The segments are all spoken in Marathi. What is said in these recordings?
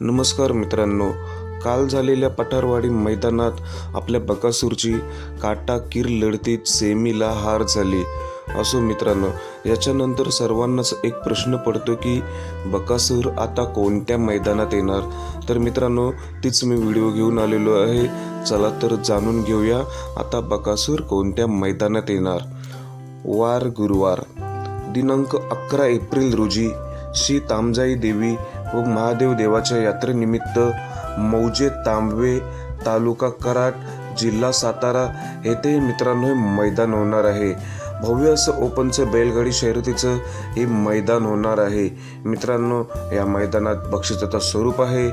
नमस्कार मित्रांनो. काल झालेल्या पठारवाडी मैदानात आपल्या बकासूरची काटा किर लढतीत सेमीला हार झाली. असो मित्रांनो याच्यानंतर सर्वांनाच एक प्रश्न पडतो की बकासूर आता कोणत्या मैदानात येणार? तर मित्रांनो तीच मी व्हिडिओ घेऊन आलेलो आहे. चला तर जाणून घेऊया आता बकासूर कोणत्या मैदानात येणार? वार गुरुवार. दिनांक अकरा एप्रिल रोजी श्री तामजाई देवी व महादेव देवाच्या यात्रेनिमित्त मौजे तांबवे तालुका कराड जिल्हा सातारा येथेही मित्रांनो हे मैदान होणार आहे. भव्य असं ओपनचं बैलगाडी शर्यतीचं हे मैदान होणार आहे. मित्रांनो या मैदानात बक्षिसाचं स्वरूप आहे.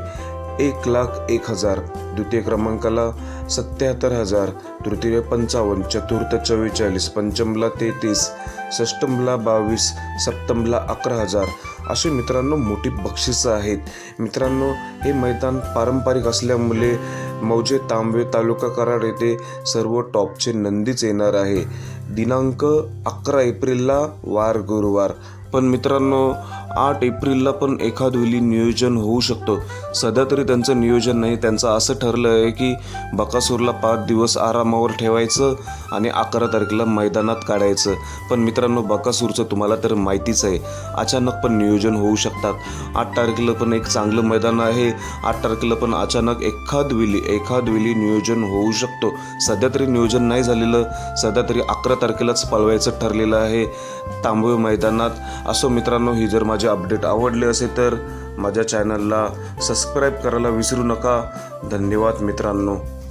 एक लाख एक हजार. द्वितीय क्रमांकाला सत्याहत्तर हजार. तृतीय पंचावन्न. चतुर्थ चव्वेचाळीस. पंचमला तेहतीस. षष्टमला बावीस. सप्तमला अकरा हजार. असे मित्रांनो मोठी बक्षिसं आहेत. मित्रांनो हे मैदान पारंपरिक असल्यामुळे मौजे तांबे तालुका कराड येथे सर्व टॉपचे नंदीच येणार आहे. दिनांक अकरा एप्रिलला वार गुरुवार. पण मित्रांनो आठ एप्रिलला पण एखाद वेळी नियोजन होऊ शकतो. सध्या तरी त्यांचं नियोजन नाही. त्यांचं असं ठरलं आहे की बकासूरला पाच दिवस आरामावर ठेवायचं आणि अकरा तारखेला मैदानात काढायचं. पण मित्रांनो बकासूरचं तुम्हाला तर माहितीच आहे. अचानक पण नियोजन होऊ शकतात. आठ तारखेला पण एक चांगलं मैदान आहे. आठ तारखेला पण अचानक एखाद वेळी एखाद वेळी नियोजन होऊ शकतो. सध्या तरी नियोजन नाही झालेलं. सध्या तरी अकरा तारखेलाच पळवायचं ठरलेलं आहे तांबवे मैदानात. असो मित्रांनो ही जर माझे अपडेट आवडले असेल तर माझ्या चॅनलला सबस्क्राईब करायला विसरू नका. धन्यवाद मित्रांनो.